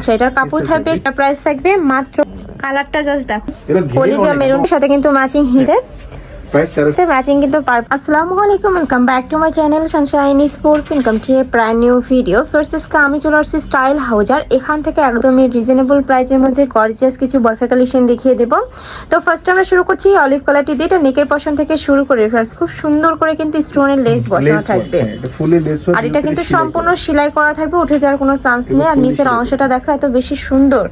আচ্ছা এটার কাপড় থাকবে প্রাইস থাকবে মাত্র কালারটা জাস্ট দেখো। কলিজা মেরুনের সাথে কিন্তু ম্যাচিং তেরো ম্যাচিং কিন্তু পার আসসালামু আলাইকুম welcome back to my channel sunshine sport income to a brand new video first আমি চলে আসছি স্টাইল হাউজার এখান থেকে একদমই রিজনেবল প্রাইসের মধ্যে গর্জিয়াস কিছু বরখা কালেকশন দেখিয়ে দেবো। তো ফার্স্ট আমরা শুরু করছি অলিভ কালারটি দিয়ে এটা নেকের পশন থেকে শুরু করে ফার্স্ট খুব সুন্দর করে কিন্তু স্টোনের লেস বসানো থাকবে। আর এটা কিন্তু সম্পূর্ণ সেলাই করা থাকবে উঠে যাওয়ার কোনো চান্স নেই। আর নিচের অংশটা দেখো এত বেশি সুন্দর।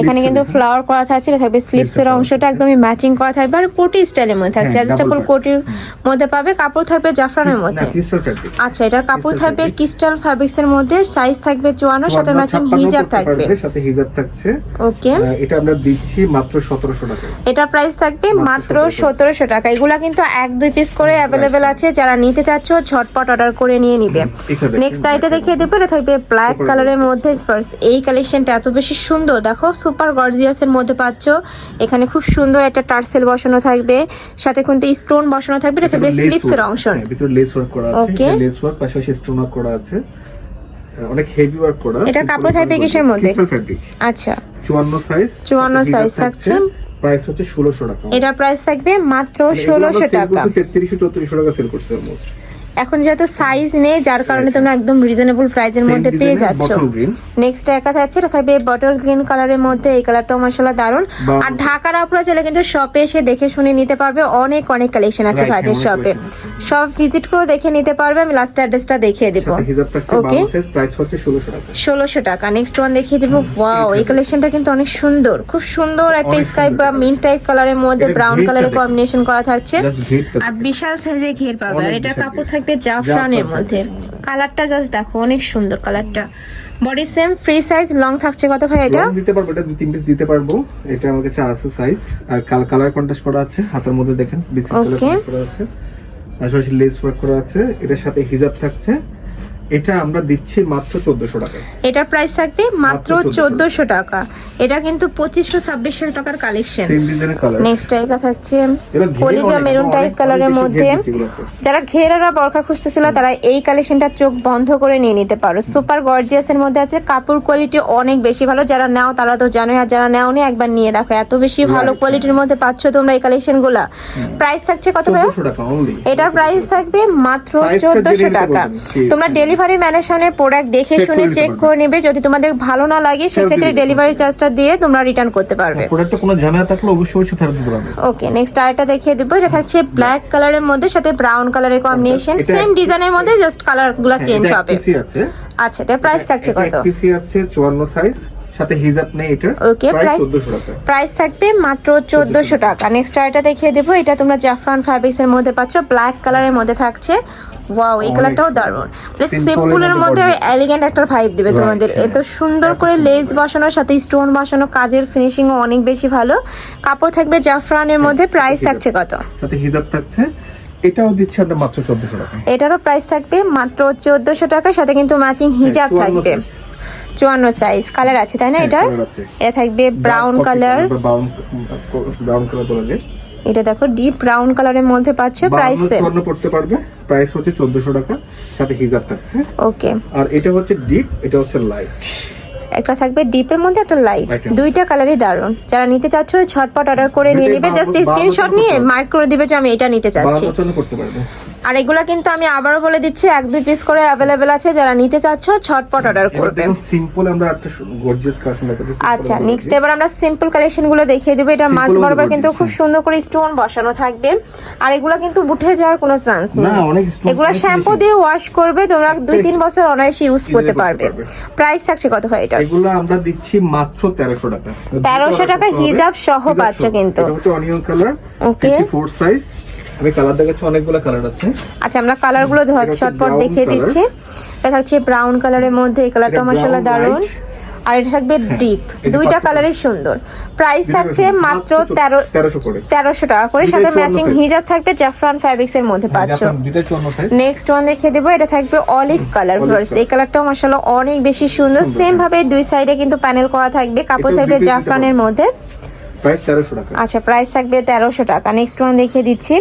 এখানে কিন্তু ফ্লাওয়ার করা থাকছে থাকবে স্লিপস এর অংশটা একদমই ম্যাচিং করা থাকবে আর কোটি স্টাইলের মধ্যে থাকছে। অ্যাডজাস্টেবল কোটির মধ্যে পাবে কাপড় থাকবে জাফরানের মধ্যে। আচ্ছা এটার কাপড় থাকবে ক্রিস্টাল ফ্যাব্রিক্স এর মধ্যে সাইজ থাকবে চুয়ান্ন সাথে ম্যাচিং হিজাব থাকবে। সাথে হিজাব থাকছে। ওকে এটা আমরা দিচ্ছি মাত্র সতেরোশো টাকা এটার প্রাইস থাকবে মাত্র মাত্র সতেরোশো টাকা। এগুলা কিন্তু এক দুই পিস করে অ্যাভেলেবেল আছে। যারা নিতে চাচ্ছ ঝটপট অর্ডার করে নিয়ে নিবে। এটা নেক্সট আইটা দেখিয়ে দেবো। এটা থাকবে ব্ল্যাক কালারের মধ্যে। ফার্স্ট এই কালেকশনটা এত বেশি সুন্দর। দেখো সুপার গর্জিয়াস এর মধ্যে পাচ্ছ। এখানে খুব সুন্দর একটা টার্সেল বসানো থাকবে। সাথে কিন্তু স্টোন বসানো থাকবে এটা থাকবে স্লিপস এর অংশ। হ্যাঁ, ভিতরে লেস ওয়ার্ক করা আছে ওকে লেস ওয়ার্ক পাশাপাশি স্টোন ওয়ার্ক করা আছে। অনেক হেভি ওয়ার্ক করা এটা কাপড় থাকবে কিসের মধ্যে? আচ্ছা। 54 সাইজ 54 সাইজ থাকছে। প্রাইস হচ্ছে 1600 টাকা। এটা প্রাইস থাকবে মাত্র মানে এগুলো আমরা ষোলোশো sell টাকা। করছি 3300 3400 টাকা সেল করছে অলমোস্ট এখন যেহেতু সাইজ নেই যার কারণে তোমরা একদম রিজনেবল প্রাইসের মধ্যে পেয়ে যাচ্ছ। নেক্সট একা থাকছে এটা থাকবে বটল গ্রিন কালারের মধ্যে এই কালারটাও মশলা দারুণ আর ঢাকার আপনারা চাইলে কিন্তু শপে এসে দেখে শুনে নিতে পারবে অনেক অনেক কালেকশন আছে ভাইদের শপে সব ভিজিট করে। দেখে নিতে পারবে আমি লাস্ট অ্যাড্রেসটা দেখিয়ে দেবো। ওকে প্রাইস হচ্ছে 1600 টাকা। ষোলোশো টাকা। নেক্সট ওয়ান দেখিয়ে দেবো। ওয়াও এই কালেকশনটা কিন্তু অনেক সুন্দর। খুব সুন্দর একটা স্কাই বা। মিন টাইপ কালারের মধ্যে ব্রাউন কালারের কম্বিনেশন করা থাকছে। আর বিশাল সাইজে ঘের পাবে। আর এটা কাপড় ঘের। থাকবে জাফরানের জাফরান মধ্যে। কালারটা জাস্ট দেখো অনেক সুন্দর কালারটা। Body same free size long থাকছে। কত ভাই এটা? দিতে পারব এটা দুই তিন পিস দিতে পারব। এটা আমার কাছে আছে সাইজ আর কাল কালার কন্ট্রাস্ট করা আছে হাতের মধ্যে দেখেন বিস্কিট কালার করা আছে। পাশাপাশি লেস ওয়ার্ক করা আছে এটার সাথে হিজাব থাকছে। এটা আমরা দিচ্ছি মাত্র 1400 টাকা। এটার প্রাইস থাকবে মাত্র মাত্র 1400 চোদ্দশো টাকা। এটা কিন্তু পঁচিশশো ছাব্বিশশো টাকার কালেকশন নেক্সট টাইপটা থাকছে কলিজা মেরুন টাইপ কালারের মধ্যে। যারা ঘেরারা বরখা খুঁজতেছিল তারা এই কালেকশনটা চোখ বন্ধ করে নিয়ে নিতে পারো। সুপার গর্জিয়াস এর মধ্যে আছে কাপড় কোয়ালিটি অনেক বেশি ভালো। যারা নাও তারা তো জানোই আর যারা নেওনি একবার নিয়ে দেখো। এত বেশি ভালো কোয়ালিটির মধ্যে পাচ্ছ তোমরা এই কালেকশনগুলা। প্রাইস থাকছে কত ভাই 1400 এটার প্রাইস থাকবে মাত্র Size টা চোদ্দশো জেনে নিতে টাকা। তোমরা আছে। ডেলিভারি ম্যানের সামনে প্রোডাক্ট দেখে শুনে চেক করে নেবে। যদি তোমাদের ভালো না লাগে সেক্ষেত্রে ডেলিভারি চার্জটা দিয়ে তোমরা রিটার্ন করতে পারবে। প্রোডাক্টে কোনো ঝামেলা থাকলে অবশ্যই অবশ্যই ফেরত দিতে পারবে। ওকে নেক্সট আরেকটা দেখিয়ে দেবো। এটা থাকছে ব্ল্যাক কালারের মধ্যে সাথে ব্রাউন কালারের কম্বিনেশন সেম ডিজাইনের মধ্যে জাস্ট কালারগুলো চেঞ্জ হবে। আচ্ছা এটার প্রাইস থাকছে কত? পিসি আছে 54 সাইজ সাথে হিজাব নেই এটা ওকে প্রাইস প্রাইস 1400 থাকবে মাত্র চোদ্দশো টাকা। নেক্সট আরেকটা দেখিয়ে দেবো। এটা তোমরা জাফরান ফ্যাব্রিক্স এর মধ্যে পাচ্ছ। ব্ল্যাক কালারের মধ্যে থাকছে। ওয়াও এই কালারটাও সুন্দর। দারুণ। Simple সিম্পলের মধ্যে এলিগেন্ট একটা ভাইব দিবে তোমাদের। এত সুন্দর করে লেস বসানোর সাথে স্টোন বসানো কাজের ফিনিশিংও অনেক বেশি ভালো। কাপড় থাকবে জাফরানের মধ্যে। প্রাইস থাকছে কত? সাথে হিজাব থাকছে। এটাও দিচ্ছি আমরা মাত্র 1400 টাকা। এটারও প্রাইস থাকবে মাত্র চোদ্দশো টাকা। সাথে কিন্তু ম্যাচিং হিজাব 54 থাকবে। চুয়ান্ন সাইজ কালার আছে তাই না হ্যাঁ, আছে। এটা থাকবে ব্রাউন কালার ব্রাউন কালার বলা যায়। এটা দেখো ডিপ ব্রাউন কালারের মধ্যে পাচ্ছ প্রাইস সেম পড়তে পারবে প্রাইস হচ্ছে 1400 টাকা সাথে হিজাব থাকছে। ওকে আর এটা হচ্ছে ডিপ এটা হচ্ছে লাইট একটা থাকবে ডিপের মধ্যে একটা লাইট দুইটা কালারই দারুণ যারা নিতে চাচ্ছ ঝটপট অর্ডার করে নিয়ে নিবে। জাস্ট স্ক্রিনশট নিয়ে মার্ক করে দিবে যে আমি এটা নিতে চাচ্ছি। করতে পারবে। আর এগুলা কিন্তু আমি আবারও বলে দিচ্ছি এক দুই পিস করে অ্যাভেলেবেল আছে যারা নিতে চাচ্ছ ছটপট অর্ডার করবে। সিম্পল আমরা একটা গর্জিয়াস কালেকশন দেখাচ্ছি আচ্ছা নেক্সট। এবার আমরা সিম্পল কালেকশনগুলো দেখিয়ে দেবো। এটা মাছ বরাবর কিন্তু খুব। সুন্দর করে স্টোন বসানো থাকবে। আর এগুলো কিন্তু উঠে যাওয়ার কোনো চান্স নেই। না, অনেক stone এগুলো শ্যাম্পু দিয়ে ওয়াশ করবে তোমরা দুই তিন বছর অনায়াসে ইউজ করতে পারবে। প্রাইস থাকছে কত হয় এটা এগুলো আমরা দিচ্ছি মাত্র তেরোশো টাকা। 1300 টাকা হিজাব সহ পাচ্ছ কিন্তু। এটা হচ্ছে onion colour Okay. Four size আমি কালার দেখাচ্ছি অনেকগুলো কালার আছে। আচ্ছা আমরা কালারগুলো এটা হচ্ছে ঝটপট দেখিয়ে দিচ্ছি। এটা থাকছে ব্রাউন কালারের মধ্যে এই কালারটা মশলা দারুণ আর এটা থাকবে ডিপ দুইটা কালারই সুন্দর। প্রাইস থাকছে মাত্র তেরো তেরোশো টাকা করে। সাথে ম্যাচিং। হিজাব থাকবে জাফরান ফ্যাব্রিক্স এর মধ্যে পাচ্ছ। চুয়ান্ন সাইজ নেক্সট ওয়ান দেখিয়ে দেবো এটা থাকবে অলিভ কালার olive এই কালারটাও মাসাল্লাহ অনেক বেশি সুন্দর। সেম ভাবে দুই সাইডে কিন্তু প্যানেল করা থাকবে। কাপড় থাকবে জাফরানের মধ্যে। প্রাইস 1300 টাকা। আচ্ছা প্রাইস থাকবে তেরোশো টাকা। নেক্সট ওয়ান দেখিয়ে দিচ্ছি।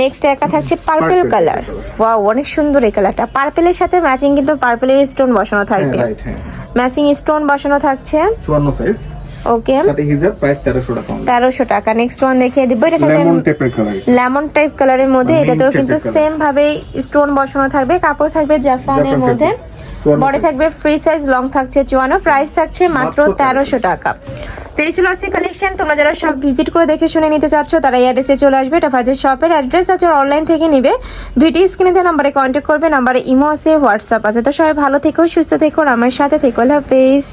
নেক্সট একা থাকছে পার্পল কালার। ওয়াও অনেক সুন্দর এই কালারটা পার্পেলের সাথে ম্যাচিং কিন্তু পার্পলের স্টোন বসানো থাকবে। হ্যাঁ। ম্যাচিং স্টোন বসানো থাকছে। চুয়ান্ন সাইজ ওকে সাথে হিজাব প্রাইস তেরোশো টাকা নেক্সট ওয়ান দেখিয়ে দিব। এটা থাকবে লেমন টেপের কালার লেমন টাইপ কালারের মধ্যে। এটাতেও কিন্তু সেম ভাবে স্টোন বসানো থাকবে। কাপড় থাকবে জাফরানের মধ্যে। বডি থাকবে ফ্রি সাইজ লং থাকছে চুয়ান্ন। প্রাইস থাকছে মাত্র তেরোশো। টাকা। তো এই ছিল আজকে কালেকশন তোমরা যারা সব ভিজিট করে দেখে শুনে নিতে চাচ্ছ তারা এই অ্যাড্রেসে চলে আসবে। এটা ফাজের শপের অ্যাড্রেস আছে অনলাইন থেকে নিবে। ভিডিও স্ক্রিনে নাম্বারে কন্ট্যাক্ট করবে। নাম্বারে ইমো আছে হোয়াটসঅ্যাপ আছে। তো সবাই ভালো থেকো সুস্থ থেকো আমার সাথে থেকো। আল্লাহ হাফেজ।